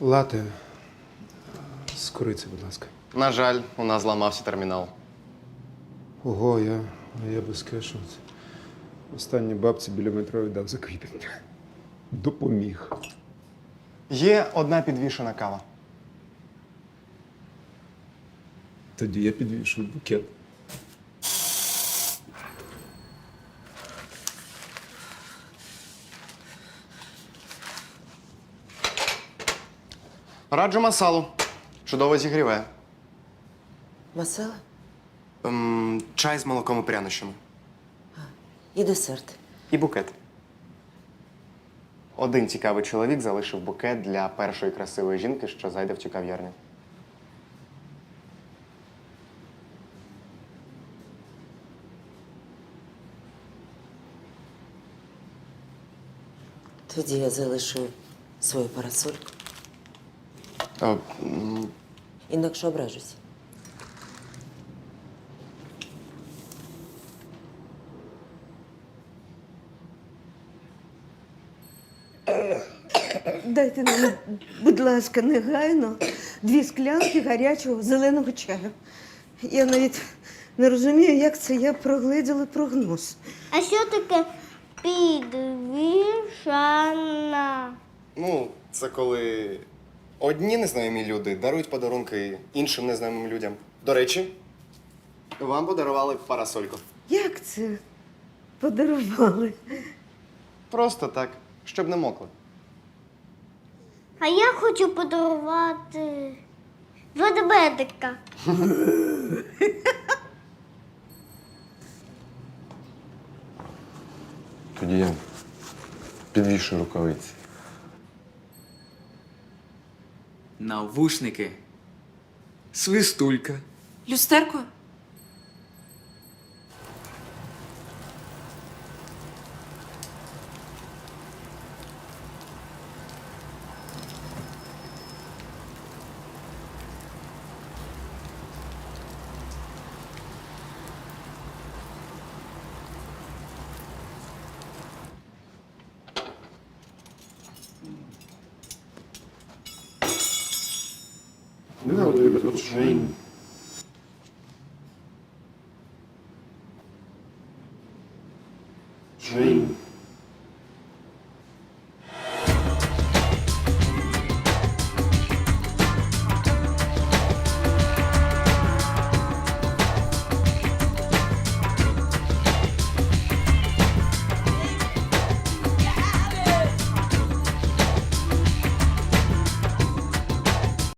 Лате. З кориці, будь ласка. На жаль, у нас зламався термінал. Ого, я, я без кешу. Останні бабці біля метро віддав за квітень. Допоміг. Є одна підвішена кава. Тоді я підвішую букет. Раджу масалу. Чудово зігріває. Масала Ем, чай з молоком і прянощами. і десерт. І букет. Один цікавий чоловік залишив букет для першої красивої жінки, що зайде в цю кав'ярню. Тоді я залишу свою парасольку, М, інакше ображусь. Дайте мені, будь ласка, негайно дві склянки гарячого зеленого чаю. Я навіть не розумію, як це я прогледіла прогноз. А що таке підвішана? Ну, це коли одні незнайомі люди дарують подарунки іншим незнайомим людям. До речі, вам подарували парасольку. Як це подарували? Просто так, щоб не мокли. А я хочу подарувати ведмедика. Тоді я підвішую рукавиці. Навушники. Свистулька. No, there was no train. Train.